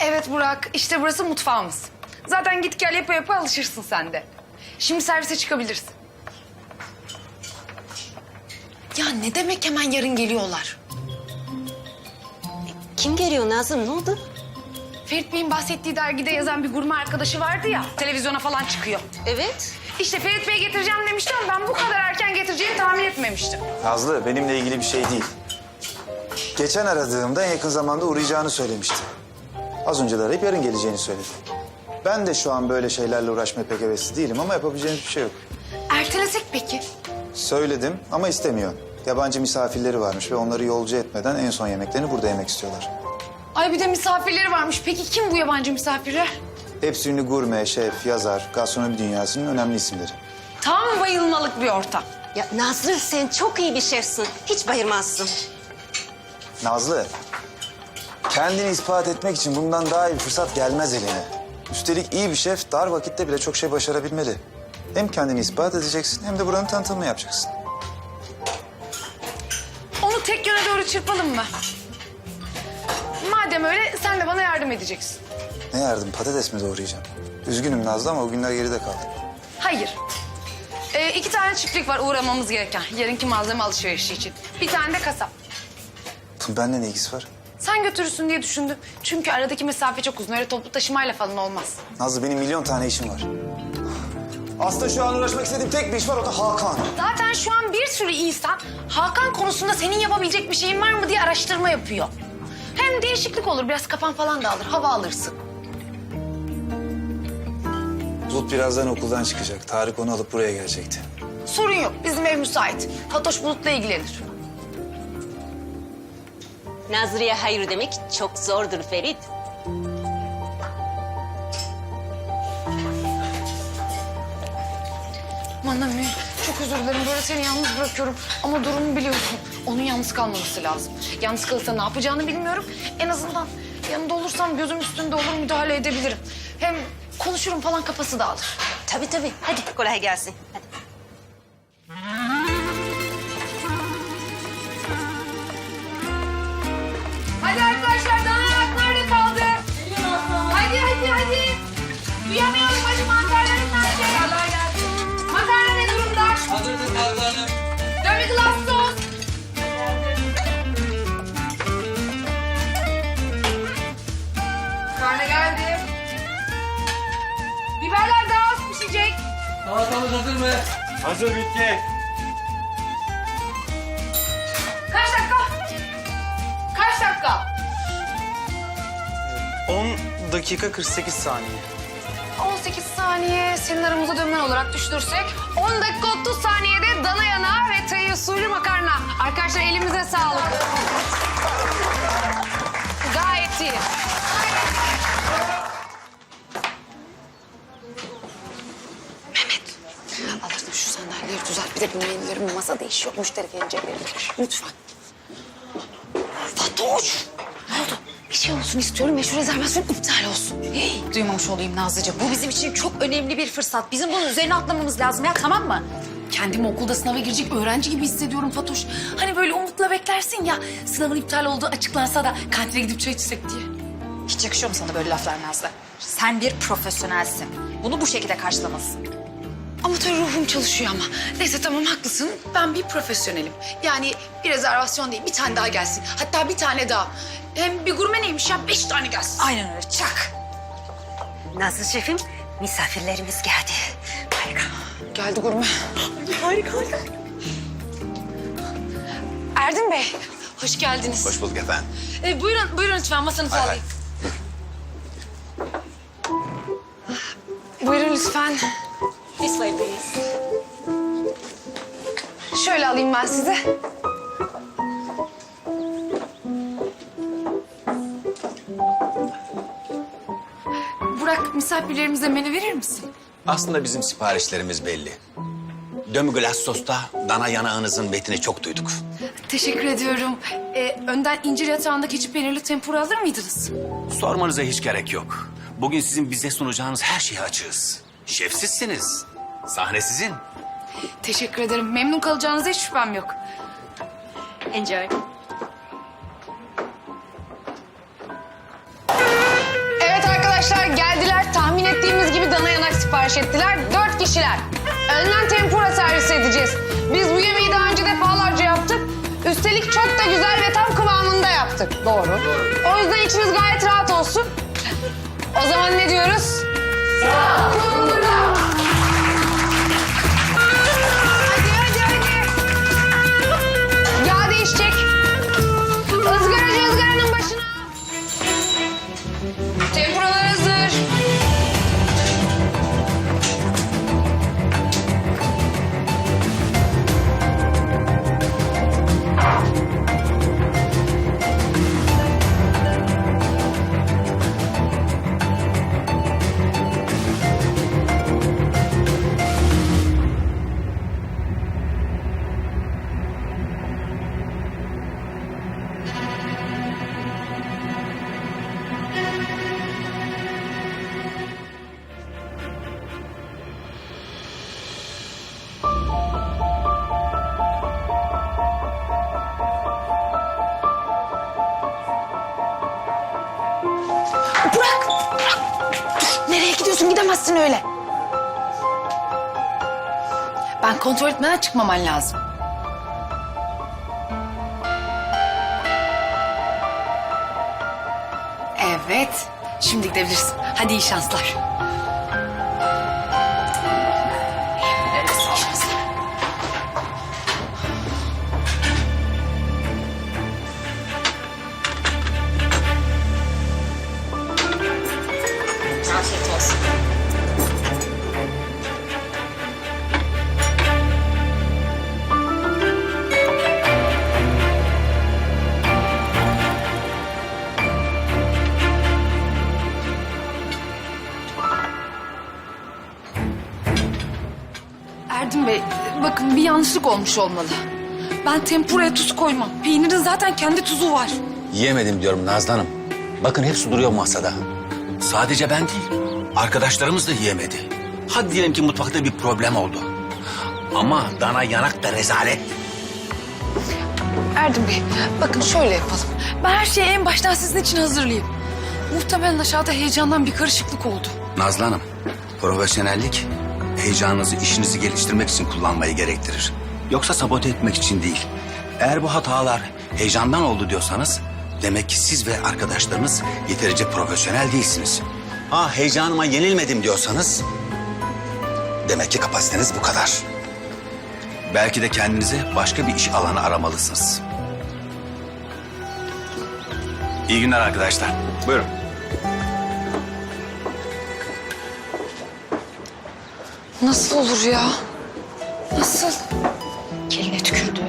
Evet Burak, işte burası mutfağımız. Zaten git gel yapa yapa alışırsın sen de. Şimdi servise çıkabilirsin. Ya ne demek hemen yarın geliyorlar? Kim geliyor Nazım ne oldu? Ferit Bey'in bahsettiği dergide yazan bir gurme arkadaşı vardı ya, televizyona falan çıkıyor. Evet. İşte Ferit Bey getireceğim demişti ama ben bu kadar erken getireceğini tahmin etmemiştim. Nazlı benimle ilgili bir şey değil. Geçen aradığımda en yakın zamanda uğrayacağını söylemişti. Az önce de arayıp yarın geleceğini söyledi. Ben de şu an böyle şeylerle uğraşmaya pek hevesli değilim ama yapabileceğimiz bir şey yok. Ertelesek peki? Söyledim ama istemiyor. Yabancı misafirleri varmış ve onları yolcu etmeden en son yemeklerini burada yemek istiyorlar. Ay bir de misafirleri varmış. Peki kim bu yabancı misafirler? Hepsi ünlü gurme, şef, yazar, gastronomi dünyasının önemli isimleri. Tam bayılmalık bir ortam. Ya Nazlı sen çok iyi bir şefsin. Hiç bayırmazsın. Nazlı, kendini ispat etmek için bundan daha iyi bir fırsat gelmez eline. Üstelik iyi bir şef dar vakitte bile çok şey başarabilmeli. Hem kendini ispat edeceksin hem de buranın tanıtımını yapacaksın. Onu tek yöne doğru çırpalım mı? Madem öyle sen de bana yardım edeceksin. Ne yardım patates mi doğrayacağım? Üzgünüm Nazlı ama o günler geride kaldı. Hayır. Ee, iki tane çiftlik var uğramamız gereken. Yarınki malzeme alışverişi için. Bir tane de kasap. Bunun benimle ne ilgisi var? Sen götürürsün diye düşündüm. Çünkü aradaki mesafe çok uzun. Öyle toplu taşımayla falan olmaz. Nazlı benim milyon tane işim var. Aslında şu an uğraşmak istediğim tek bir iş var o da Hakan. Zaten şu an bir sürü insan Hakan konusunda senin yapabilecek bir şeyin var mı diye araştırma yapıyor. Hem değişiklik olur. Biraz kafan falan dağılır. Hava alırsın. Bulut birazdan okuldan çıkacak. Tarık onu alıp buraya gelecekti. Sorun yok. Bizim ev müsait. Fatoş Bulut'la ilgilenir. Nazlı'ya hayır demek çok zordur Ferit. Manami çok özür dilerim. Böyle seni yalnız bırakıyorum. Ama durumu biliyorsun. Onun yalnız kalmaması lazım. Yalnız kalırsa ne yapacağını bilmiyorum. En azından yanında olursam gözüm üstünde olur müdahale edebilirim. Hem konuşurum falan kafası dağılır. Tabii tabii. Hadi kolay gelsin. Hadi. Mı? Hazır bitti. Kaç dakika? Kaç dakika? 10 dakika 48 saniye. 18 saniye senin aramıza dönmen olarak düştürsek 10 dakika 30 saniyede dana yanağı ve tayı usulü makarna. Arkadaşlar elimize sağlık. Gayet iyi. Düzelt. Bir de bu menülerin masa değişiyor. Müşteri gelince verin. Lütfen. Fatoş. Ne oldu? Bir şey olsun istiyorum ve şu rezervasyon iptal olsun. Hey, duymamış olayım Nazlıcığım. Bu bizim için çok önemli bir fırsat. Bizim bunun üzerine atlamamız lazım ya tamam mı? Kendimi okulda sınava girecek öğrenci gibi hissediyorum Fatoş. Hani böyle umutla beklersin ya sınavın iptal olduğu açıklansa da kantine gidip çay içsek diye. Hiç yakışıyor mu sana böyle laflar Nazlı? Sen bir profesyonelsin. Bunu bu şekilde karşılamalısın. Amatör ruhum çalışıyor ama. Neyse tamam haklısın. Ben bir profesyonelim. Yani bir rezervasyon değil bir tane daha gelsin. Hatta bir tane daha. Hem bir gurme neymiş ya beş tane gelsin. Aynen öyle çak. Nazlı şefim misafirlerimiz geldi. Harika. Geldi gurme. Harika harika. Erdem Bey, hoş geldiniz. Hoş bulduk efendim. Ee, buyurun, buyurun lütfen masanızı Hay hay. alayım. Buyurun lütfen. This way please. Şöyle alayım ben size. Burak, misafirlerimize menü verir misin? Aslında bizim siparişlerimiz belli. Dömüglas sosta dana yanağınızın betini çok duyduk. Teşekkür ediyorum. Ee, önden incir yatağında keçi peynirli tempura alır mıydınız? Sormanıza hiç gerek yok. Bugün sizin bize sunacağınız her şeyi açığız. Şefsizsiniz. Sahne sizin. Teşekkür ederim. Memnun kalacağınıza hiç şüphem yok. Enjoy. Evet arkadaşlar geldiler. Tahmin ettiğimiz gibi dana yanak sipariş ettiler. Dört kişiler. Önden tempura servis edeceğiz. Biz bu yemeği daha önce defalarca yaptık. Üstelik çok da güzel ve tam kıvamında yaptık. Doğru. O yüzden içiniz gayet rahat olsun. O zaman ne diyoruz? Gidemezsin öyle. Ben kontrol etmeden çıkmaman lazım. Evet. Şimdi gidebilirsin. Hadi iyi şanslar. Bakın bir yanlışlık olmuş olmalı. Ben tempuraya tuz koymam. Peynirin zaten kendi tuzu var. Yiyemedim diyorum Nazlı Hanım. Bakın hepsi duruyor masada. Sadece ben değil, arkadaşlarımız da yiyemedi. Hadi diyelim ki mutfakta bir problem oldu. Ama dana yanak da rezalet. Erdem Bey, bakın şöyle yapalım. Ben her şeyi en baştan sizin için hazırlayayım. Muhtemelen aşağıda heyecandan bir karışıklık oldu. Nazlı Hanım, profesyonellik heyecanınızı, işinizi geliştirmek için kullanmayı gerektirir. Yoksa sabote etmek için değil. Eğer bu hatalar heyecandan oldu diyorsanız... ...demek ki siz ve arkadaşlarınız yeterince profesyonel değilsiniz. Ha heyecanıma yenilmedim diyorsanız... ...demek ki kapasiteniz bu kadar. Belki de kendinize başka bir iş alanı aramalısınız. İyi günler arkadaşlar. Buyurun. Nasıl olur ya? Nasıl? Keline tükürdü.